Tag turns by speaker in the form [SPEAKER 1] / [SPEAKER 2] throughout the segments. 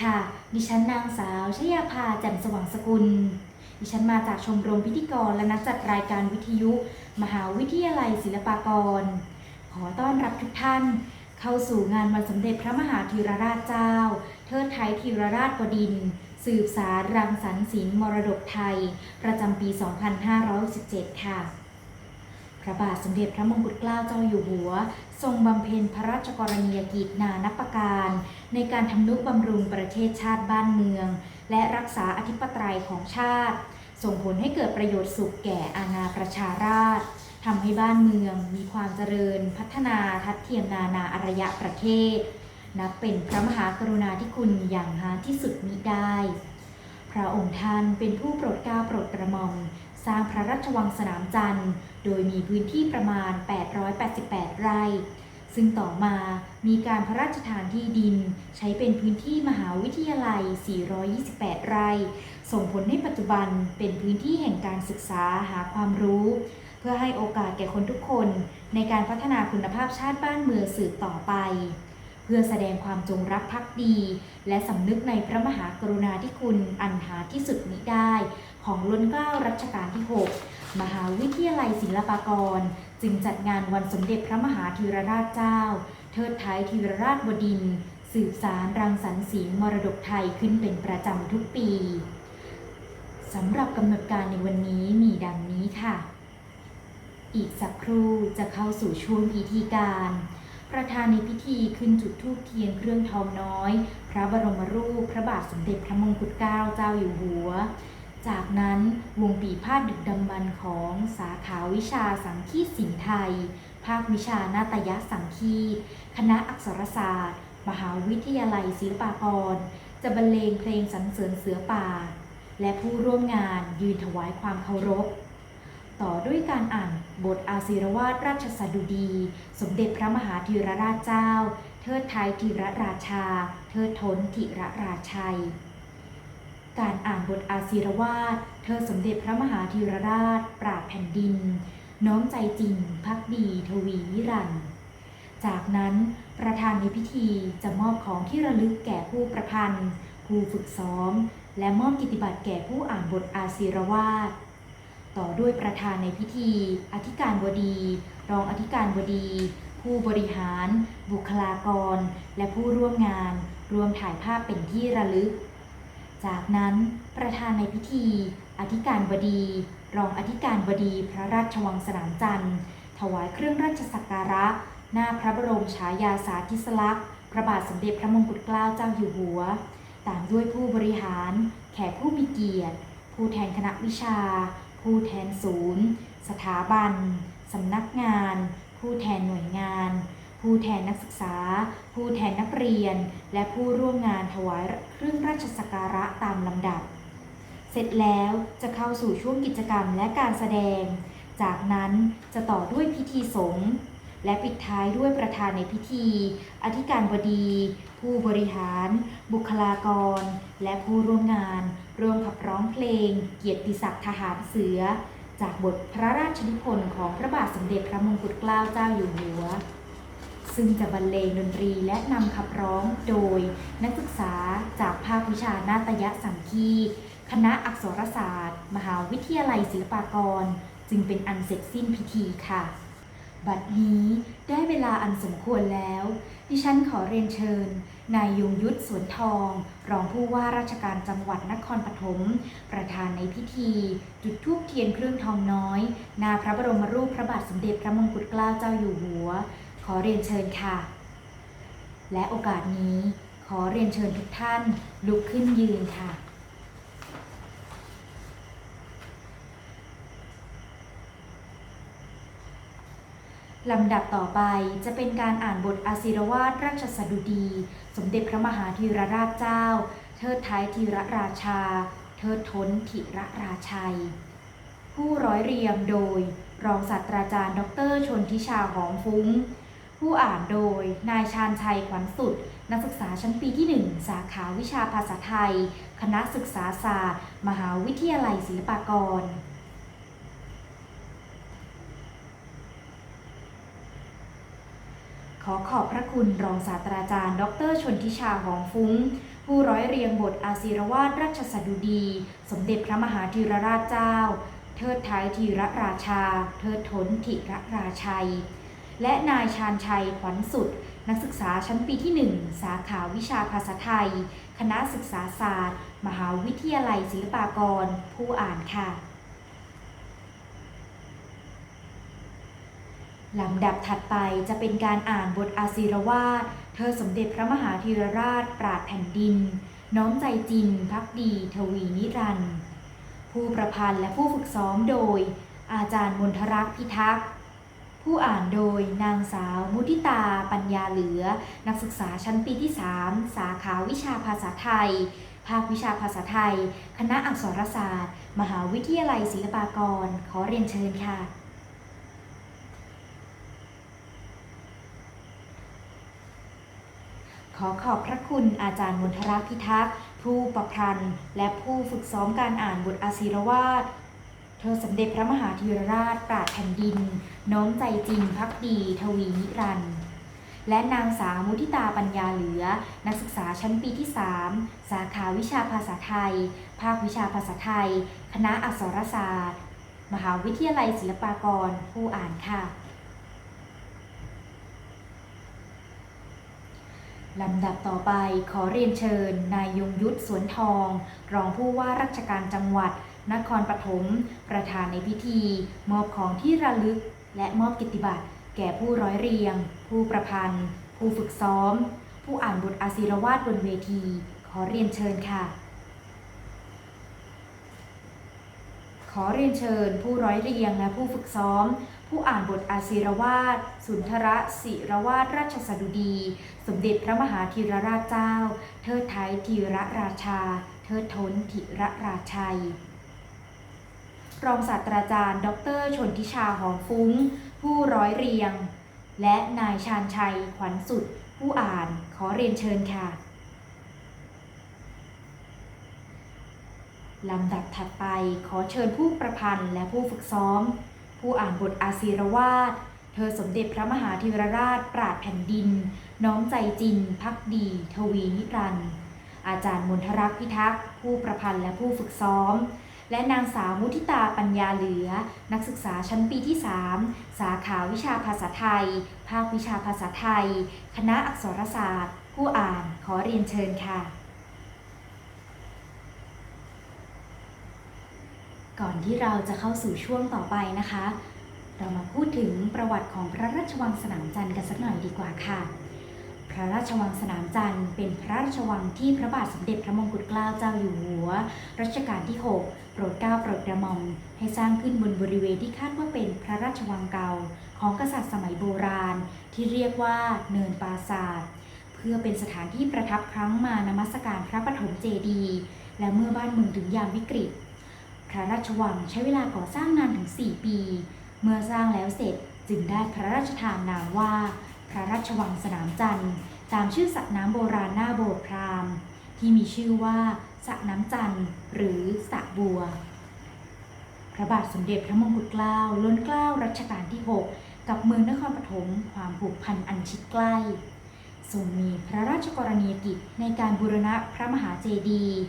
[SPEAKER 1] ดีค่ะ ดิฉันนางสาวชยาภาแจ่มสว่างสกุล ดิฉันมาจากชมรมพิธีกรและนักจัดรายการวิทยุ มหาวิทยาลัยศิลปากร ขอต้อนรับทุกท่าน เข้าสู่งานวันสมเด็จพระมหาธีรราชเจ้า เทิดไทยธีรราชบดิน สืบสารรังสรรค์ศิลป์มรดกไทย ประจำปี 2517 ค่ะ ระบาทสมเด็จพระมงกุฎเกล้าเจ้าอยู่หัว ทรงบำเพ็ญพระราชกรณียกิจนานับประการ ในการทำนุบำรุงประเทศชาติบ้านเมือง และรักษาอธิปไตยของชาติ ส่งผลให้เกิดประโยชน์สุขแก่อาณาประชาราษฎรทำให้บ้านเมืองมีความเจริญ พัฒนาทัดเทียมนานาอารยะประเทศ นับเป็นพระมหากรุณาธิคุณอย่างหาที่สุดมิได้ พระองค์ท่านเป็นผู้โปรดเกล้าโปรดกระหม่อม สร้างพระราชวังสนามจันทร์ โดยมีพื้นที่ประมาณ 888 ไร่ ซึ่งต่อมามีการพระราชทานที่ดิน ใช้เป็นพื้นที่มหาวิทยาลัย 428 ไร่ ส่งผลให้ปัจจุบันเป็นพื้นที่แห่งการศึกษาหาความรู้ เพื่อให้โอกาสแก่คนทุกคน ในการพัฒนาคุณภาพชาติบ้านเมืองสืบต่อไปเพื่อแสดงความจงรักภักดี และสำนึกในพระมหากรุณาธิคุณอันหาที่สุดมิได้ของล้นเกล้ารัชกาลที่ 6 มหาวิทยาลัยศิลปากร จึงจัดงานวันสมเด็จพระมหาธีรราชเจ้า เทิดไทยธีรราชบดินทร์สืบสารรังสรรค์ศิลป์มรดกไทยขึ้นเป็นประจำทุกปีสำหรับกำหนดการในวันนี้มีดังนี้ค่ะ อีกสักครู่จะเข้าสู่ช่วงพิธีการ ประธานในพิธีขึ้นจุดธูปเทียนเครื่องทองน้อย พระบรมรูป พระบาทสมเด็จพระมงกุฎเกล้าเจ้าอยู่หัว จากนั้นวงปีพาดดึกดำบรรของสาขาวิชาสังคีตศิลป์ไทย ภาควิชานาตยสังคีตคณะอักษรศาสตร์ มหาวิทยาลัยศิลปากร จะบรรเลงเพลงสรรเสริญเสือป่า และผู้ร่วมงานยืนถวายความเคารพ ต่อด้วยการอ่านบทอาศิรวาทราชสดุดี สมเด็จพระมหาธีรราชเจ้า เทิดไทยธีรราชา เทิดทนธีรราชัย การอ่านบทอาศิรวาทเทิดสมเด็จพระมหาธีรราช ปราบแผ่นดิน น้อมใจจริง พักดีทวีนิรันดร์จากนั้นประธานในพิธีจะมอบของที่ระลึกแก่ผู้ประพันธ์ ผู้ฝึกซ้อม และมอบกิตติบัตรแก่ผู้อ่านบทอาศิรวาทต่อด้วยประธานในพิธี อธิการบดี รองอธิการบดี ผู้บริหาร บุคลากร และผู้ร่วมงาน รวมถ่ายภาพเป็นที่ระลึก จากนั้นประธานในพิธี อธิการบดี รองอธิการบดีพระราชวังสนามจันทร์ ถวายเครื่องราชสักการะ หน้าพระบรมฉายาสาธิสลักษณ์ พระบาทสมเด็จพระมงกุฎเกล้าเจ้าอยู่หัว ตามด้วยผู้บริหาร แขกผู้มีเกียรติ ผู้แทนคณะวิชา ผู้แทนศูนย์ สถาบัน สำนักงาน ผู้แทนหน่วยงาน ผู้แทนนักศึกษา ผู้แทนนักเรียน และผู้ร่วมงานถวายเครื่องราชสักการะตามลำดับ เสร็จแล้วจะเข้าสู่ช่วงกิจกรรมและการแสดง จากนั้นจะต่อด้วยพิธีสงฆ์และปิดท้ายด้วยประธานในพิธี อธิการบดี ผู้บริหาร บุคลากร และผู้ร่วมงานร่วมขับร้องเพลง เกียรติศักดิ์ทหารเสือ จากบทพระราชนิพนธ์ของพระบาทสมเด็จพระมงกุฎเกล้าเจ้าอยู่หัว ซึ่งจะบรรเลงดนตรีและนำขับร้องโดย นักศึกษาจากภาควิชานาตยสังคีคณะอักษรศาสตร์ มหาวิทยาลัยศิลปากร จึงเป็นอันเสร็จสิ้นพิธีค่ะ บัดนี้ได้เวลาอันสมควรแล้ว ดิฉันขอเรียนเชิญ นายยงยุทธสวนทอง รองผู้ว่าราชการจังหวัดนครปฐมประธานในพิธี จุดธูปเทียนเครื่องทองน้อย นาพระบรมรูปพระบาทสมเด็จพระมงกุฎเกล้าเจ้าอยู่หัว อเรียนเชิญค่ะ และโอกาสนี้ขอเรียนเชิญทุกท่านลุกขึ้นยืนค่ะ ลำดับต่อไปจะเป็นการอ่านบทอาศิรวาทราชสดุดี สมเด็จพระมหาธีรราชเจ้า เทิดท้ายธีรราชา เทิดทนธิรราชัย ผู้ร้อยเรียงโดยรองศาสตราจารย์ ดร ชนทิชาหอมฟุ้ง ผู้อ่านโดย นายชาญชัยขวัญสุด นักศึกษาชั้นปีที่ 1 สาขาวิชาภาษาไทย คณะศึกษาศาสตร์ มหาวิทยาลัยศิลปากร ขอขอบพระคุณรองศาสตราจารย์ ดรชนทิชาหอมฟุ้ง ผู้ร้อยเรียงบทอาศิรวาทราชสดุดี สมเด็จพระมหาธีรราชเจ้า เทิดท้ายธีรราชา เทิดทนถิรราชัย และนายชาญชัยขวัญสุด นักศึกษาชั้นปีที่ 1 สาขาวิชาภาษาไทย คณะศึกษาศาสตร์ มหาวิทยาลัยศิลปากร ผู้อ่านค่ะ ลำดับถัดไปจะเป็นการอ่านบทอาศิรวาทเธอสมเด็จพระมหาธีรราชปราดแผ่นดิน น้อมใจจริงพักดีทวีนิรันดร์ผู้ประพันธ์และผู้ฝึกซ้อมโดย อาจารย์มนทรักษ์พิทักษ์ ผู้อ่านโดยนางสาว มุทิตา ปัญญาเหลือ นักศึกษาชั้นปีที่ 3 สาขาวิชาภาษาไทย ภาควิชาภาษาไทย คณะอักษรศาสตร์ มหาวิทยาลัยศิลปากร ขอเรียนเชิญค่ะ ขอขอบพระคุณอาจารย์มนทรพิทักษ์ผู้ประพันธ์ และผู้ฝึกซ้อมการอ่านบทอาศิรวาท เธอสมเด็จพระมหาธีรราชปราดแผ่นดิน น้อมใจจริงพักดี ทวีนิรันดร์และนางสาวมุทิตาปัญญาเหลือ นักศึกษาชั้นปีที่ 3 สาขาวิชาภาษาไทย ภาควิชาภาษาไทย คณะอักษรศาสตร์ มหาวิทยาลัยศิลปากร ผู้อ่านค่ะลำดับต่อไปขอเรียนเชิญ นายยงยุทธสวนทอง รองผู้ว่าราชการจังหวัด นครปฐมประธานในพิธี มอบของที่ระลึก และมอบกิตติบัตรแก่ผู้ร้อยเรียง ผู้ประพันธ์ ผู้ฝึกซ้อม ผู้อ่านบทอาศิรวาทบนเวที ขอเรียนเชิญค่ะ ขอเรียนเชิญ ผู้ร้อยเรียงและผู้ฝึกซ้อม ผู้อ่านบทอาศิรวาทสุนทรศิรวาทราชสดุดี สมเด็จพระมหาธีรราชเจ้า เทิดไทยธีรราชา เทิดทนถิรราชัย รองศาสตราจารย์ ดร ชนทิชาหอมฟุ้ง ผู้ร้อยเรียง และนายชาญชัย ขวัญสุด ผู้อ่านขอเรียนเชิญค่ะลำดับถัดไปขอเชิญผู้ประพันธ์และผู้ฝึกซ้อม ผู้อ่านบทอาศิรวาท เธอสมเด็จพระมหาธีรราชปราดแผ่นดิน น้อมใจจริง พักดี ทวีนิรันดร์อาจารย์มนทรักษ์พิทักษ์ ผู้ประพันธ์และผู้ฝึกซ้อม และนางสาวมุทิตาปัญญาเหลือ นักศึกษาชั้นปีที่ 3 สาขาวิชาภาษาไทย ภาควิชาภาษาไทย คณะอักษรศาสตร์ ผู้อ่านขอเรียนเชิญค่ะ ก่อนที่เราจะเข้าสู่ช่วงต่อไปนะคะ เรามาพูดถึงประวัติของพระราชวังสนามจันทร์กันสักหน่อยดีกว่าค่ะ พระราชวังสนามจันทร์เป็นพระราชวังที่พระบาทสมเด็จพระมงกุฎเกล้าเจ้าอยู่หัว รัชกาลที่ 6 โปรดเกล้าโปรดกระหม่อมให้สร้างขึ้นบนบริเวณที่คาดว่าเป็นพระราชวังเก่า ของกษัตริย์สมัยโบราณ ที่เรียกว่าเนินปราศาสตร์เพื่อเป็นสถานที่ประทับครั้งมานมัสการพระปฐมเจดีย์และเมื่อบ้านเมืองถึงยามวิกฤต พระราชวังใช้เวลาก่อสร้างนานถึง 4 ปี เมื่อสร้างแล้วเสร็จจึงได้พระราชทานนามว่า พระราชวังสนามจันทร์ ตามชื่อสระน้ำโบราณหน้าโบสถ์พราหมณ์ ที่มีชื่อว่าสระน้ำจันทร์ หรือสระบัว พระบาทสมเด็จพระมงกุฎเกล้าล้นเกล้ารัชกาลที่ 6 กับเมืองนครปฐมความผูกพันอันชิดใกล้ทรงมีพระราชกรณียกิจในการบูรณะพระมหาเจดีย์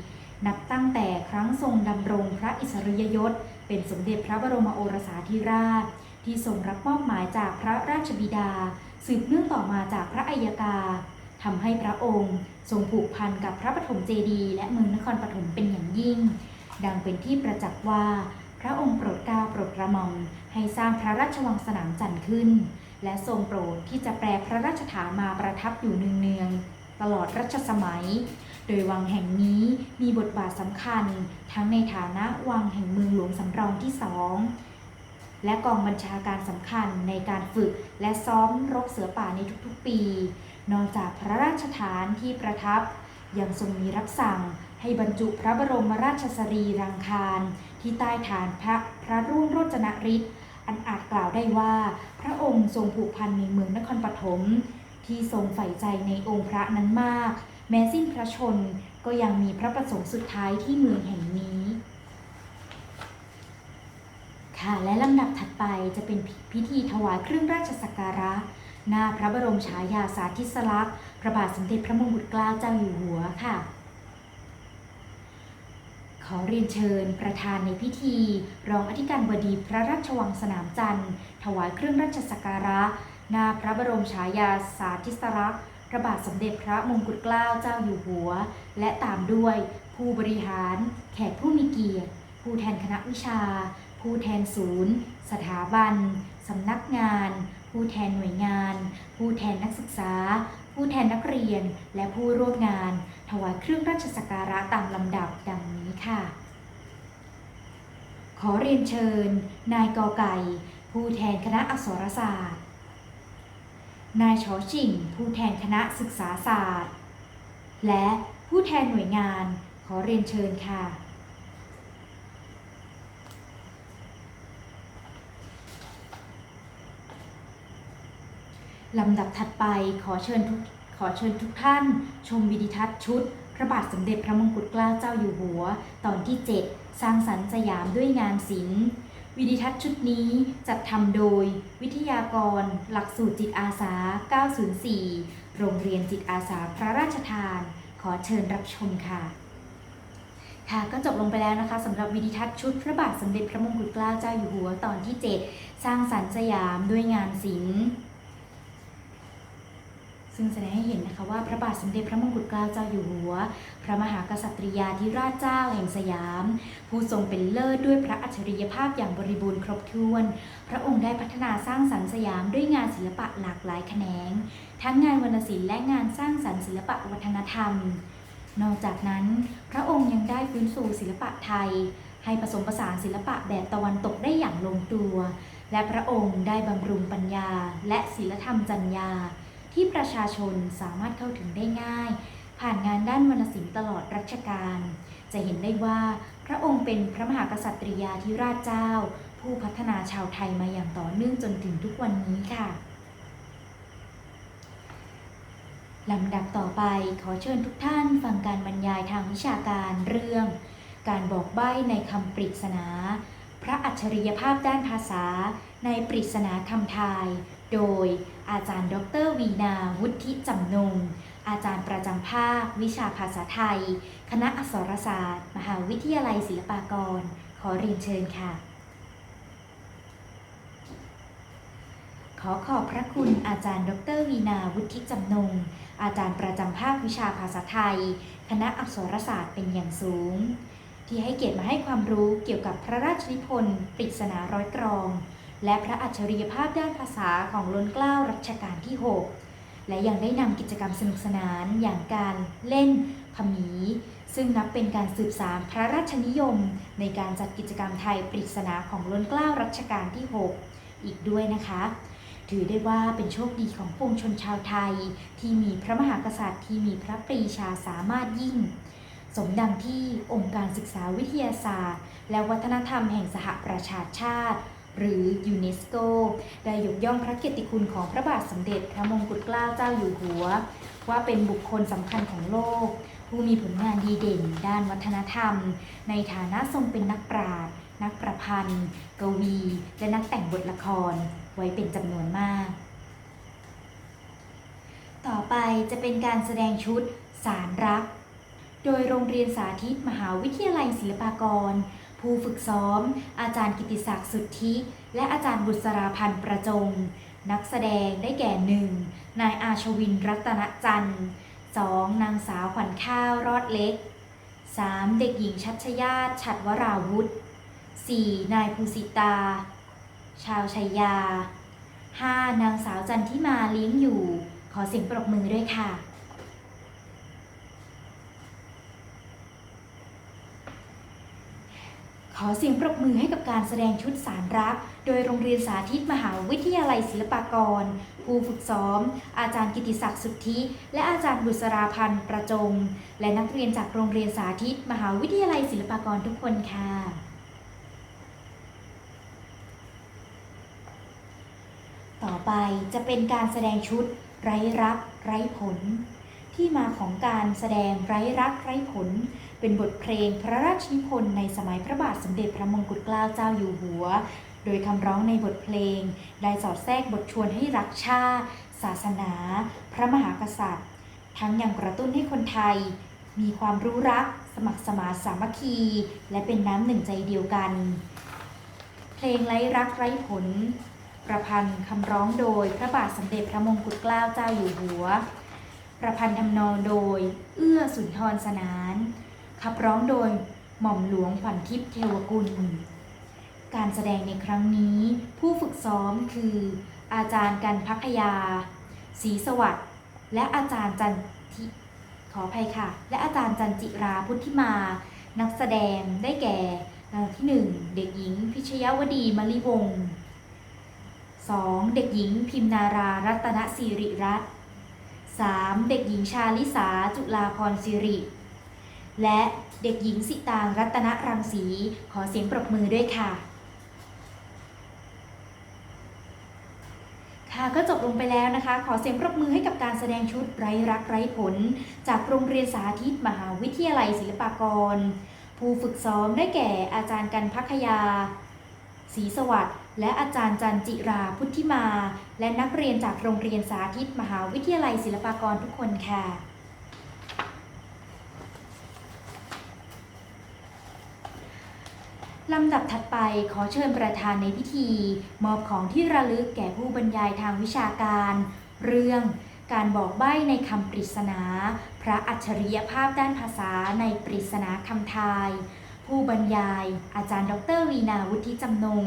[SPEAKER 1] นับตั้งแต่ครั้งทรงดำรงพระอิสริยยศ เป็นสมเด็จพระบรมโอรสาธิราช ที่ทรงรับมอบหมายจากพระราชบิดา สืบเนื่องต่อมาจากพระอัยกาทำให้พระองค์ทรงผูกพันกับพระปฐมเจดีย์และเมืองนครปฐมเป็นอย่างยิ่ง ดังเป็นที่ประจักษ์ว่า พระองค์โปรดเกล้าโปรดกระหม่อมให้สร้างพระราชวังสนามจันทร์ขึ้น และทรงโปรดที่จะแปลพระราชฐานมาประทับอยู่เนืองๆตลอดรัชสมัย โดยวังแห่งนี้มีบทบาทสำคัญทั้งในฐานะวังแห่งเมืองหลวงสำรองที่สอง และกองบัญชาการสำคัญในการฝึกและซ้อมรบเสือป่าในทุกๆปี นอกจากพระราชฐานที่ประทับ ยังทรงมีรับสั่งให้บรรจุพระบรมราชสรีรังคารที่ใต้ฐานพระพระรุ่งโรจนฤทธิ์อันอาจกล่าวได้ว่า พระองค์ทรงผูกพันในเมืองนครปฐมที่ทรงใฝ่ใจในองค์พระนั้นมาก แม้สิ้นพระชนก็ยังมีพระประสงค์สุดท้ายที่เมืองแห่งนี้ ค่ะและลำดับถัดไปจะเป็นพิธีถวายเครื่องราชสักการะ หน้าพระบรมฉายาสาธิสลักษณ์พระบาทสมเด็จพระมงกุฎเกล้าเจ้าอยู่หัวค่ะ ขอเรียนเชิญประธานในพิธี รองอธิการบดีพระราชวังสนามจันทร์ ถวายเครื่องราชสักการะ หน้าพระบรมฉายาสาธิสลักษณ์พระบาทสมเด็จพระมงกุฎเกล้าเจ้าอยู่หัว และตามด้วยผู้บริหาร แขกผู้มีเกียรติ ผู้แทนคณะวิชา ผู้แทนศูนย์ สถาบัน สำนักงาน ผู้แทนหน่วยงาน ผู้แทนนักศึกษา ผู้แทนนักเรียน และผู้ร่วมงาน ถวายเครื่องราชสักการะตามลำดับดังนี้ค่ะ ขอเรียนเชิญ นายกอไก่ ผู้แทนคณะอักษรศาสตร์ นายชอชิง ผู้แทนคณะศึกษาศาสตร์ และผู้แทนหน่วยงาน ขอเรียนเชิญค่ะ ลำดับถัดไปขอเชิญทุกขอเชิญทุกท่าน ชมวิดิทัศน์ชุด พระบาทสมเด็จพระมงกุฎเกล้าเจ้าอยู่หัว ตอนที่ 7 สร้างสรรค์สยามด้วยงานศิลป์ วิดิทัศน์ชุดนี้จัดทำโดย วิทยากร หลักสูตรจิตอาสา 904 โรงเรียนจิตอาสาพระราชทาน ขอเชิญรับชมค่ะค่ะก็จบลงไปแล้วนะคะสำหรับวิดิทัศน์ชุดพระบาทสมเด็จพระมงกุฎเกล้าเจ้าอยู่หัวตอนที่ 7 สร้างสรรค์สยามด้วยงานศิลป์ ซึ่งแสดงให้เห็นนะคะว่าพระบาทสมเด็จพระมงกุฎเกล้าเจ้าอยู่หัว พระมหากษัตริยาธิราชเจ้าแห่งสยาม ผู้ทรงเป็นเลิศด้วยพระอัจฉริยภาพอย่างบริบูรณ์ครบถ้วน พระองค์ได้พัฒนาสร้างสรรค์สยามด้วยงานศิลปะหลากหลายแขนง ทั้งงานวรรณศิลป์และงานสร้างสรรค์ศิลปะวัฒนธรรม นอกจากนั้น พระองค์ยังได้ฟื้นฟูศิลปะไทย ให้ผสมผสานศิลปะแบบตะวันตกได้อย่างลงตัว และพระองค์ได้บำรุงปัญญา และศิลธรรมจัญญา ที่ประชาชนสามารถเข้าถึงได้ง่าย ผ่านงานด้านวรรณศิลป์ตลอดรัชกาลจะเห็นได้ว่าพระองค์เป็นพระมหากษัตริยาธิราชเจ้า ผู้พัฒนาชาวไทยมาอย่างต่อเนื่องจนถึงทุกวันนี้ค่ะลำดับต่อไปขอเชิญทุกท่านฟังการบรรยายทางวิชาการเรื่อง การบอกใบ้ในคำปริศนา พระอัจฉริยภาพด้านภาษาในปริศนาคำทาย โดยอาจารย์ ดรวีนาวุฒิจำนง อาจารย์ประจำภาค วิชาภาษาไทย คณะอักษรศาสตร์ มหาวิทยาลัยศิลปากร ขอเรียนเชิญค่ะ ขอขอบพระคุณอาจารย์ ดรวีนาวุฒิจำนง อาจารย์ประจำภาควิชาภาษาไทย คณะอักษรศาสตร์เป็นอย่างสูง ที่ให้เกียรติมาให้ความรู้เกี่ยวกับพระราชนิพนธ์ปริศนาร้อยกรอง และพระอัจฉริยภาพด้านภาษาของล้นเกล้ารัชกาลที่ 6 และยังได้นำกิจกรรมสนุกสนานอย่างการเล่นพมี ซึ่งนับเป็นการสืบสานพระราชนิยม ในการจัดกิจกรรมไทยปริศนาของล้นเกล้ารัชกาลที่ 6 อีกด้วยนะคะ ถือได้ว่าเป็นโชคดีของปวงชนชาวไทย ที่มีพระมหากษัตริย์ที่มีพระปรีชาสามารถยิ่งสมดังที่องค์การศึกษาวิทยาศาสตร์ และวัฒนธรรมแห่งสหประชาชาติ หรือยูเนสโก ได้ยกย่องพระเกียรติคุณของพระบาทสมเด็จพระมงกุฎเกล้าเจ้าอยู่หัว ว่าเป็นบุคคลสำคัญของโลก ผู้มีผลงานดีเด่น ด้านวัฒนธรรม ในฐานะทรงเป็นนักปราชญ์นักประพันธ์ กวี และนักแต่งบทละคร ไว้เป็นจำนวนมาก ต่อไปจะเป็นการแสดงชุดสารรัก โดยโรงเรียนสาธิตมหาวิทยาลัยศิลปากร ผู้ฝึกซ้อม อาจารย์กิติศักดิ์สุทธิ และอาจารย์บุษราพันธ์ประจง นักแสดงได้แก่หนึ่งนายอาชวินรัตนจันทร์ 2. นางสาวขวัญข้าวรอดเล็ก 3. เด็กหญิงชัชยาติฉัดวราวุธ 4. นายภูสิตา ชาวชัยยา 5. นางสาวจันทิมาเลี้ยงอยู่ ขอเสียงปรบมือด้วยค่ะ ข อเสียงปรบมือให้กับการแสดงชุดสารรัก โดยโรงเรียนสาธิตมหาวิทยาลัยศิลปากร ผู้ฝึกซ้อม อาจารย์กิติศักดิ์สุทธิ และอาจารย์บุษราพันธ์ประจง และนักเรียนจากโรงเรียนสาธิต มหาวิทยาลัยศิลปากรทุกคนค่ะต่อไปจะเป็นการแสดงชุด ไร้รัก ไร้ผล ที่มาของการแสดงไร้รักไร้ผล เป็นบทเพลงพระราชนิพนธ์ในสมัยพระบาทสมเด็จพระมงกุฎเกล้าเจ้าอยู่หัว โดยคำร้องในบทเพลง ได้สอดแทรกบทชวนให้รักชาติ ศาสนา พระมหากษัตริย์ ทั้งยังกระตุ้นให้คนไทย มีความรู้รัก สมัครสมาสามัคคี และเป็นน้ำหนึ่งใจเดียวกัน เพลงไร้รักไร้ผล ประพันธ์คำร้องโดยพระบาทสมเด็จพระมงกุฎเกล้าเจ้าอยู่หัว ประพันธ์ทำนองโดย เอื้อสุนทรสนาน ขับร้องโดยหม่อมหลวงขวัญทิพย์เทวกุล การแสดงในครั้งนี้ ผู้ฝึกซ้อมคือ อาจารย์กันพักยาศรีสวัสดิ์และอาจารย์จันทิขออภัยค่ะ และอาจารย์จันจิราพุทธิมา นักแสดงได้แก่ลำที่ 1 เด็กหญิง พิชยวดีมลิวงศ์ 2. เด็กหญิงพิมนารารัตนสิริรัตน์ 3. เด็กหญิงชาลิสาจุฬาพรสิริ และเด็กหญิงสิตางรัตนรังสี ขอเสียงปรบมือด้วยค่ะ ค่ะก็จบลงไปแล้วนะคะ ขอเสียงปรบมือให้กับการแสดงชุดไร้รักไร้ผล จากโรงเรียนสาธิตมหาวิทยาลัยศิลปากร ผู้ฝึกซ้อมได้แก่อาจารย์กันพักยาศรีสวัสดิ์ และอาจารย์จันจิราพุทธิมา และนักเรียนจากโรงเรียนสาธิตมหาวิทยาลัยศิลปากรทุกคนค่ะลำดับถัดไปขอเชิญประธานในพิธี มอบของที่ระลึกแก่ผู้บรรยายทางวิชาการ เรื่องการบอกใบ้ในคำปริศนา พระอัจฉริยภาพด้านภาษาในปริศนาคำทาย ผู้บรรยาย อาจารย์ ดรวีนาวุฒิจำนง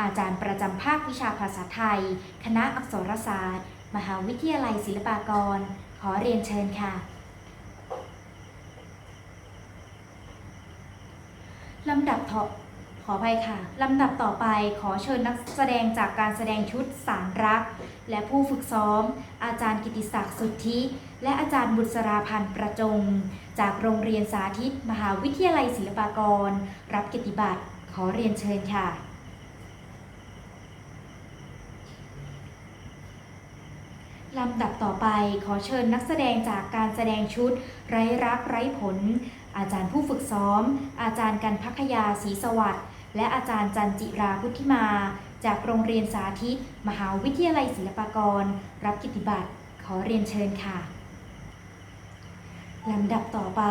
[SPEAKER 1] อาจารย์ประจำภาควิชาภาษาไทย คณะอักษรศาสตร์ มหาวิทยาลัยศิลปากร ขอเรียนเชิญค่ะลำดับต่อ ขออภัยค่ะ ลำดับต่อไปขอเชิญนักแสดงจากการแสดงชุดสารรัก และผู้ฝึกซ้อม อาจารย์กิติศักดิ์สุทธิ และอาจารย์บุษราพันธ์ประจง จากโรงเรียนสาธิต มหาวิทยาลัยศิลปากร รับเกียรติบัตรขอเรียนเชิญค่ะลำดับต่อไปขอเชิญนักแสดงจากการแสดงชุด ไร้รักไร้ผล อาจารย์ผู้ฝึกซ้อม อาจารย์กันพักยาศรีสวัสดิ์ และอาจารย์จันจิราพุทธิมา จากโรงเรียนสาธิต มหาวิทยาลัยศิลปากร รับกิติบัตรขอเรียนเชิญค่ะลำดับต่อไป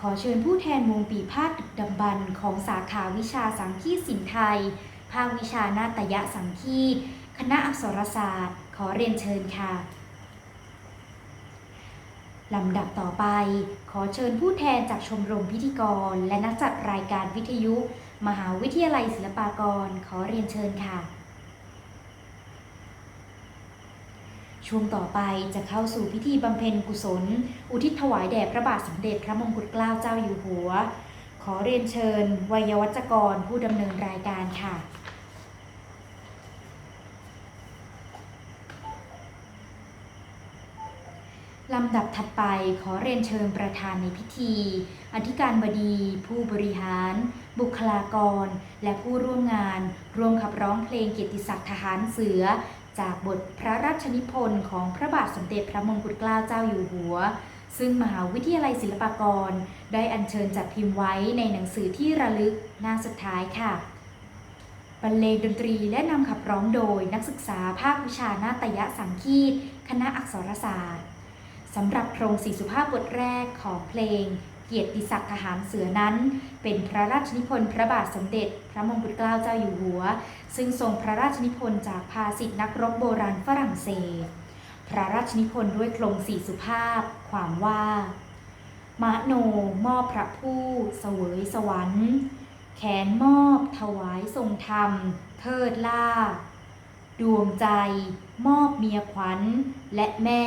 [SPEAKER 1] ขอเชิญผู้แทนวงปีพาดดึกดำบรรของสาขาวิชาสังคีตศิลป์ไทย ภาควิชานาฏยะสังคีตคณะอักษรศาสตร์ ขอเรียนเชิญค่ะลำดับต่อไป ขอเชิญผู้แทนจากชมรมพิธีกร และนักจัดรายการวิทยุ มหาวิทยาลัยศิลปากรขอเรียนเชิญค่ะ ช่วงต่อไปจะเข้าสู่พิธีบำเพ็ญกุศล อุทิศถวายแด่พระบาทสมเด็จพระมงกุฎเกล้าเจ้าอยู่หัว ขอเรียนเชิญ วัยวัจกรผู้ดำเนินรายการค่ะ ลำดับถัดไปขอเรียนเชิญประธานในพิธี อธิการบดี ผู้บริหาร บุคลากร และผู้ร่วมงาน ร่วมขับร้องเพลงเกียรติศักดิ์ทหารเสือ จากบทพระราชนิพนธ์ของพระบาทสมเด็จพระมงกุฎเกล้าเจ้าอยู่หัว ซึ่งมหาวิทยาลัยศิลปากร ได้อัญเชิญจัดพิมพ์ไว้ในหนังสือที่ระลึกหน้าสุดท้ายค่ะบรรเลงดนตรีและนำขับร้องโดยนักศึกษาภาควิชานาฏยะสังคีต คณะอักษรศาสตร์ สำหรับโครงสีสุภาพบทแรกของเพลง เกียรติศักดิ์ทหารเสือนั้น เป็นพระราชนิพนธ์พระบาทสมเด็จ พระมงกุฎเกล้าเจ้าอยู่หัว ซึ่งทรงพระราชนิพนธ์จากภาษิตนักรบโบราณฝรั่งเศส พระราชนิพนธ์ด้วยโครงสีสุภาพ ความว่ามะโนมอบพระผู้เสวยสวรรค์แขนมอบถวายทรงธรรม เทิดล่า ดวงใจ มอบเมียขวัญ และแม่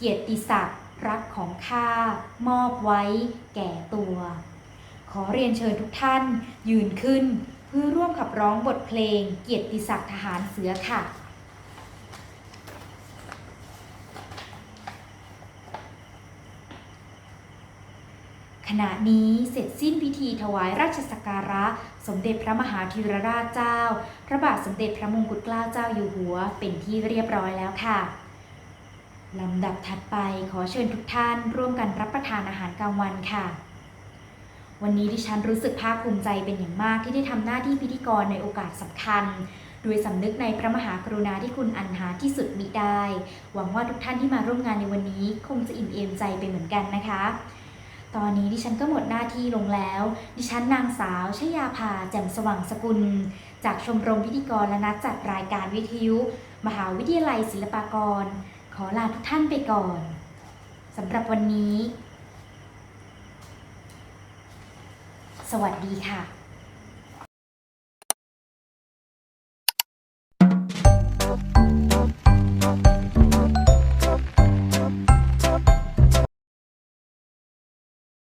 [SPEAKER 1] เกียรติศักดิ์รักของข้ามอบไว้แก่ตัว ขอเรียนเชิญทุกท่านยืนขึ้น เพื่อร่วมขับร้องบทเพลง เกียรติศักดิ์ทหารเสือค่ะขณะนี้เสร็จสิ้นพิธีถวายราชสักการะ สมเด็จพระมหาธีรราชเจ้า พระบาทสมเด็จพระมงกุฎเกล้าเจ้าอยู่หัว เป็นที่เรียบร้อยแล้วค่ะ ลำดับถัดไปขอเชิญทุกท่านร่วมกันรับประทานอาหารกลางวันค่ะ วันนี้ดิฉันรู้สึกภาคภูมิใจเป็นอย่างมากที่ได้ทำหน้าที่พิธีกรในโอกาสสำคัญ โดยสำนึกในพระมหากรุณาธิคุณอันหาที่สุดมิได้ หวังว่าทุกท่านที่มาร่วมงานในวันนี้ คงจะอิ่มเอมใจไปเหมือนกันนะคะ ตอนนี้ดิฉันก็หมดหน้าที่ลงแล้ว ดิฉันนางสาวชยาภาแจ่มสว่างสกุล จากชมรมพิธีกรและนักจัดรายการวิทยุ มหาวิทยาลัยศิลปากร อลาทุกท่านไปก่อนสำหรับวันนี้ สวัสดีค่ะ